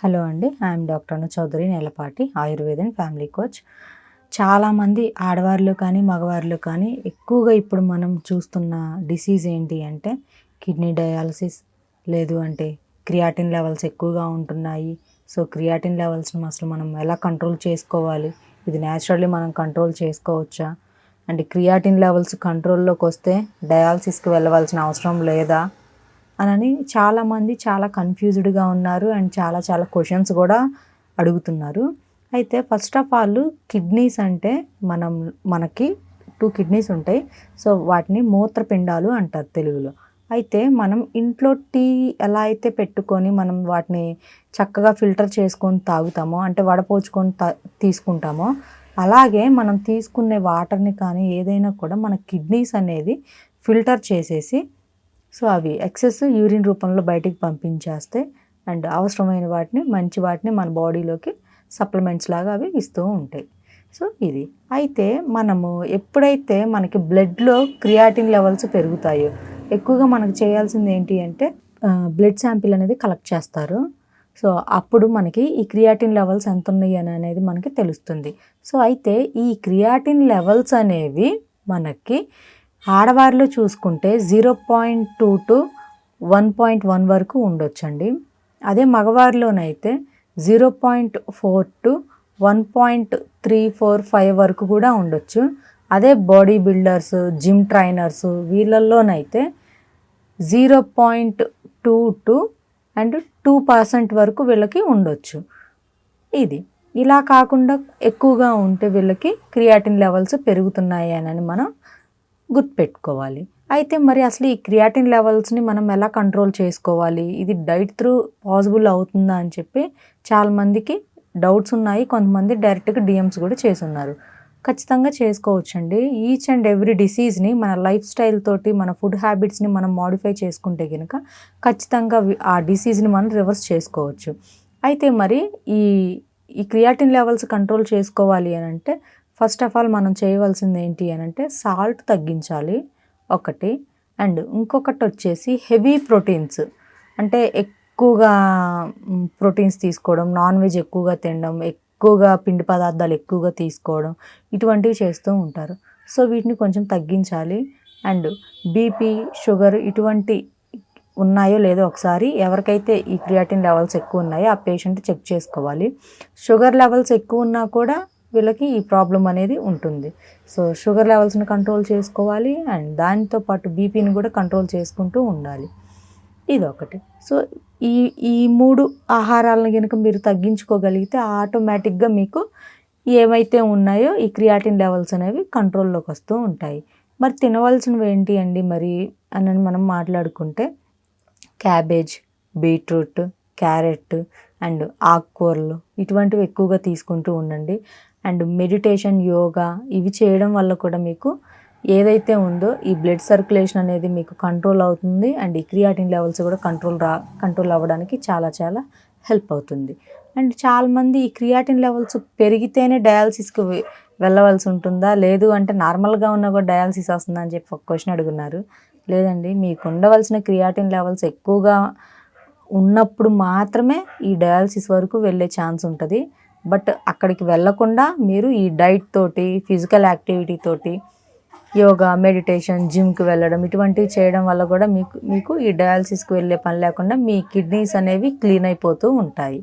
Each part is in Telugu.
హలో అండి ఐఎమ్ డాక్టర్ అను చౌదరి నేలపాటి ఆయుర్వేదన్ ఫ్యామిలీ కోచ్. చాలామంది ఆడవారిలో కానీ మగవారిలో కానీ ఎక్కువగా ఇప్పుడు మనం చూస్తున్న డిసీజ్ ఏంటి అంటే కిడ్నీ డయాలసిస్ లేదు అంటే క్రియాటిన్ లెవెల్స్ ఎక్కువగా ఉంటున్నాయి. సో క్రియాటిన్ లెవెల్స్ని అసలు మనం ఎలా కంట్రోల్ చేసుకోవాలి? ఇది న్యాచురల్లీ మనం కంట్రోల్ చేసుకోవచ్చా? అండ్ క్రియాటిన్ లెవెల్స్ కంట్రోల్లోకి వస్తే డయాలసిస్కి వెళ్ళవలసిన అవసరం లేదా? అని చాలామంది చాలా కన్ఫ్యూజ్డ్గా ఉన్నారు అండ్ చాలా చాలా క్వశ్చన్స్ కూడా అడుగుతున్నారు. అయితే ఫస్ట్ ఆఫ్ ఆల్ కిడ్నీస్ అంటే మనం మనకి టూ కిడ్నీస్ ఉంటాయి. సో వాటిని మూత్రపిండాలు అంటారు తెలుగులో. అయితే మనం ఇంట్లో టీ ఎలా అయితే పెట్టుకొని మనం వాటిని చక్కగా ఫిల్టర్ చేసుకొని తాగుతామో అంటే వడపోచుకొని తా తీసుకుంటామో అలాగే మనం తీసుకునే వాటర్ని కానీ ఏదైనా కూడా మన కిడ్నీస్ అనేది ఫిల్టర్ చేసేసి సో అవి ఎక్సెస్ యూరిన్ రూపంలో బయటికి పంపించేస్తే అండ్ అవసరమైన వాటిని మంచి వాటిని మన బాడీలోకి సప్లిమెంట్స్ లాగా అవి ఇస్తూ ఉంటాయి. సో ఇది. అయితే మనము ఎప్పుడైతే మనకి బ్లడ్లో క్రియాటిన్ లెవెల్స్ పెరుగుతాయో ఎక్కువగా మనకు చేయాల్సింది ఏంటి అంటే బ్లడ్ శాంపిల్ అనేది కలెక్ట్ చేస్తారు. సో అప్పుడు మనకి ఈ క్రియాటిన్ లెవెల్స్ ఎంత ఉన్నాయి అని అనేది మనకి తెలుస్తుంది. సో అయితే ఈ క్రియాటిన్ లెవెల్స్ అనేవి మనకి ఆడవారిలో చూసుకుంటే zero point two to one point one వరకు ఉండొచ్చండి. అదే మగవారిలోనైతే zero point four to one point three four five వరకు కూడా ఉండొచ్చు. అదే body builders gym trainers వీళ్ళల్లోనైతే zero point two to and two percent వరకు వీళ్ళకి ఉండొచ్చు. ఇది ఇలా కాకుండా ఎక్కువగా ఉంటే వీళ్ళకి క్రియాటిన్ లెవెల్స్ పెరుగుతున్నాయి అని మనం గుర్తుపెట్టుకోవాలి. అయితే మరి అసలు ఈ క్రియాటిన్ లెవెల్స్ని మనం ఎలా కంట్రోల్ చేసుకోవాలి? ఇది డైట్ త్రూ పాసిబుల్ అవుతుందా అని చెప్పి చాలామందికి డౌట్స్ ఉన్నాయి. కొంతమంది డైరెక్ట్గా డిఎమ్స్ కూడా చేసున్నారు ఖచ్చితంగా చేసుకోవచ్చండి. ఈచ్ అండ్ ఎవ్రీ డిసీజ్ని మన లైఫ్ స్టైల్ తోటి మన ఫుడ్ హ్యాబిట్స్ని మనం మాడిఫై చేసుకుంటే కనుక ఖచ్చితంగా ఆ డిసీజ్ని మనం రివర్స్ చేసుకోవచ్చు. అయితే మరి ఈ ఈ క్రియాటిన్ లెవెల్స్ కంట్రోల్ చేసుకోవాలి అని అంటే ఫస్ట్ ఆఫ్ ఆల్ మనం చేయవలసింది ఏంటి అని అంటే సాల్ట్ తగ్గించాలి ఒకటి. అండ్ ఇంకొకటి వచ్చేసి హెవీ ప్రోటీన్స్ అంటే ఎక్కువగా ప్రోటీన్స్ తీసుకోవడం నాన్ వెజ్ ఎక్కువగా తినడం ఎక్కువగా పిండి పదార్థాలు ఎక్కువగా తీసుకోవడం ఇటువంటివి చేస్తూ ఉంటారు. సో వీటిని కొంచెం తగ్గించాలి. అండ్ బీపీ షుగర్ ఇటువంటి ఉన్నాయో లేదో ఒకసారి ఎవరికైతే ఈ క్రియాటిన్ లెవెల్స్ ఎక్కువ ఉన్నాయో ఆ పేషెంట్ చెక్ చేసుకోవాలి. షుగర్ లెవెల్స్ ఎక్కువ ఉన్నా కూడా వీళ్ళకి ఈ ప్రాబ్లం అనేది ఉంటుంది. సో షుగర్ లెవెల్స్ని కంట్రోల్ చేసుకోవాలి అండ్ దానితో పాటు బీపీని కూడా కంట్రోల్ చేసుకుంటూ ఉండాలి. ఇదొకటి. సో ఈ ఈ మూడు ఆహారాలను కనుక మీరు తగ్గించుకోగలిగితే ఆటోమేటిక్గా మీకు ఏవైతే ఉన్నాయో ఈ క్రియాటిన్ లెవెల్స్ అనేవి కంట్రోల్లోకి వస్తూ ఉంటాయి. మరి తినవలసినవి ఏంటి అండి? మరి అని మనం మాట్లాడుకుంటే క్యాబేజ్ బీట్రూట్ క్యారెట్ అండ్ ఆకుకూరలు ఇటువంటివి ఎక్కువగా తీసుకుంటూ ఉండండి. అండ్ మెడిటేషన్ యోగా ఇవి చేయడం వల్ల కూడా మీకు ఏదైతే ఉందో ఈ బ్లడ్ సర్క్యులేషన్ అనేది మీకు కంట్రోల్ అవుతుంది. అండ్ ఈ క్రియాటిన్ లెవెల్స్ కూడా కంట్రోల్ రా కంట్రోల్ అవ్వడానికి చాలా చాలా హెల్ప్ అవుతుంది. అండ్ చాలామంది ఈ క్రియాటిన్ లెవెల్స్ పెరిగితేనే డయాలసిస్కి వెళ్ళవలసి ఉంటుందా? లేదు అంటే నార్మల్గా ఉన్నా కూడా డయాలసిస్ వస్తుందా అని చెప్పి ఒక క్వశ్చన్ అడుగున్నారు. లేదండి మీకు ఉండవలసిన క్రియాటిన్ లెవెల్స్ ఎక్కువగా ఉన్నప్పుడు మాత్రమే ఈ డయాలసిస్ వరకు వెళ్ళే ఛాన్స్ ఉంటుంది. బట్ అక్కడికి వెళ్ళకుండా మీరు ఈ డైట్ తోటి ఫిజికల్ యాక్టివిటీ తోటి యోగా మెడిటేషన్ జిమ్కి వెళ్ళడం ఇటువంటివి చేయడం వల్ల కూడా మీకు మీకు ఈ డయాలసిస్కి వెళ్ళే పని లేకుండా మీ కిడ్నీస్ అనేవి క్లీన్ అయిపోతూ ఉంటాయి.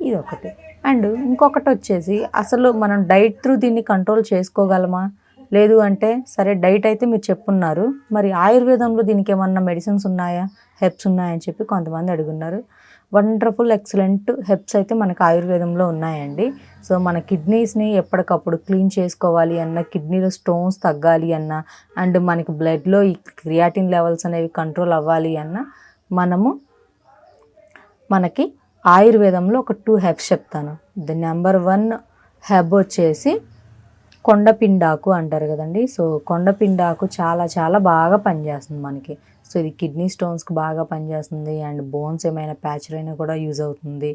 ఇది ఒకటి అండ్ ఇంకొకటి వచ్చేసి అసలు మనం డైట్ త్రూ దీన్ని కంట్రోల్ చేసుకోగలమా? లేదు అంటే సరే డైట్ అయితే మీరు చెప్పున్నారు. మరి ఆయుర్వేదంలో దీనికి ఏమన్నా మెడిసిన్స్ ఉన్నాయా? హెప్స్ ఉన్నాయని చెప్పి కొంతమంది అడుగున్నారు. వండర్ఫుల్ ఎక్సలెంట్ హెప్స్ అయితే మనకు ఆయుర్వేదంలో ఉన్నాయండి. సో మన కిడ్నీస్ని ఎప్పటికప్పుడు క్లీన్ చేసుకోవాలి అన్న కిడ్నీలో స్టోన్స్ తగ్గాలి అన్న అండ్ మనకి బ్లడ్లో ఈ క్రియాటిన్ లెవెల్స్ అనేవి కంట్రోల్ అవ్వాలి అన్న మనము మనకి ఆయుర్వేదంలో ఒక టూ హెబ్స్ చెప్తాను. ది నెంబర్ వన్ హెబ్ వచ్చేసి కొండపిండాకు అంటారు కదండి. సో కొండపిండాకు చాలా చాలా బాగా పనిచేస్తుంది మనకి. సో ఇది కిడ్నీ స్టోన్స్కి బాగా పనిచేస్తుంది. అండ్ బోన్స్ ఏమైనా ప్యాచర్ అయినా కూడా యూజ్ అవుతుంది.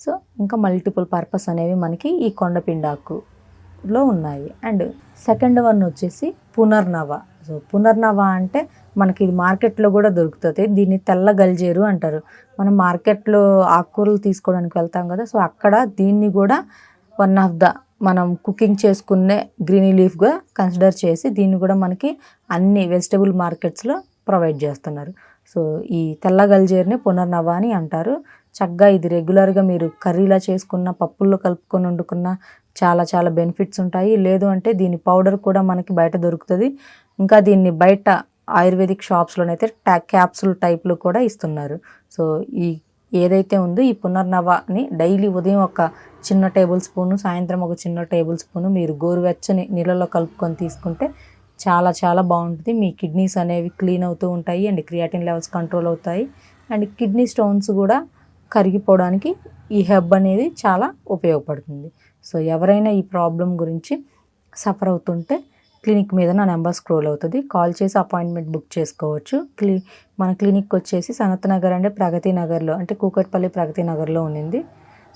సో ఇంకా మల్టిపుల్ పర్పస్ అనేవి మనకి ఈ కొండపిండాకులో ఉన్నాయి. అండ్ సెకండ్ వన్ వచ్చేసి పునర్నవ. సో పునర్నవ అంటే మనకి ఇది మార్కెట్లో కూడా దొరుకుతుంది. దీన్ని తెల్ల గల్జేరు అంటారు. మనం మార్కెట్లో ఆకుకూరలు తీసుకోవడానికి వెళ్తాం కదా. సో అక్కడ దీన్ని కూడా వన్ ఆఫ్ ద మనం కుకింగ్ చేసుకునే గ్రీనీ లీఫ్గా కన్సిడర్ చేసి దీన్ని కూడా మనకి అన్ని వెజిటబుల్ మార్కెట్స్లో ప్రొవైడ్ చేస్తున్నారు. సో ఈ తెల్ల గల్జేరుని పునర్నవ అని అంటారు. చక్కగా ఇది రెగ్యులర్గా మీరు కర్రీలా చేసుకున్న పప్పుల్లో కలుపుకొని వండుకున్న చాలా చాలా బెనిఫిట్స్ ఉంటాయి. లేదు అంటే దీని పౌడర్ కూడా మనకి బయట దొరుకుతుంది. ఇంకా దీన్ని బయట ఆయుర్వేదిక్ షాప్స్లోనైతే ట్యా క్యాప్సుల్ టైప్లో కూడా ఇస్తున్నారు. సో ఈ ఏదైతే ఉందో ఈ పునర్నవని డైలీ ఉదయం ఒక చిన్న టేబుల్ స్పూను సాయంత్రం ఒక చిన్న టేబుల్ స్పూను మీరు గోరువెచ్చని నీళ్ళలో కలుపుకొని తీసుకుంటే చాలా చాలా బాగుంటుంది. మీ కిడ్నీస్ అనేవి క్లీన్ అవుతూ ఉంటాయి అండ్ క్రియాటిన్ లెవెల్స్ కంట్రోల్ అవుతాయి. అండ్ కిడ్నీ స్టోన్స్ కూడా కరిగిపోవడానికి ఈ హెబ్ అనేది చాలా ఉపయోగపడుతుంది. సో ఎవరైనా ఈ ప్రాబ్లం గురించి సఫర్ అవుతుంటే క్లినిక్ మీద నా నెంబర్ స్క్రోల్ అవుతుంది. కాల్ చేసి అపాయింట్మెంట్ బుక్ చేసుకోవచ్చు. క్లి మన క్లినిక్ వచ్చేసి సనత్ నగర్ అంటే ప్రగతి నగర్లో అంటే కూకట్పల్లి ప్రగతి నగర్లో ఉండింది.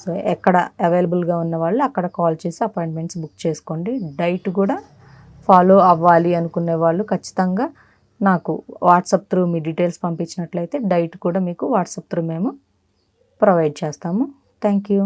సో ఎక్కడ అవైలబుల్గా ఉన్న వాళ్ళు అక్కడ కాల్ చేసి అపాయింట్మెంట్స్ బుక్ చేసుకోండి. డైట్ కూడా ఫాలో అవ్వాలి అనుకునే వాళ్ళు ఖచ్చితంగా నాకు వాట్సాప్ త్రూ మీ డీటెయిల్స్ పంపించినట్లయితే డైట్ కూడా మీకు వాట్సాప్ త్రూ మేము ప్రొవైడ్ చేస్తాము. Thank you.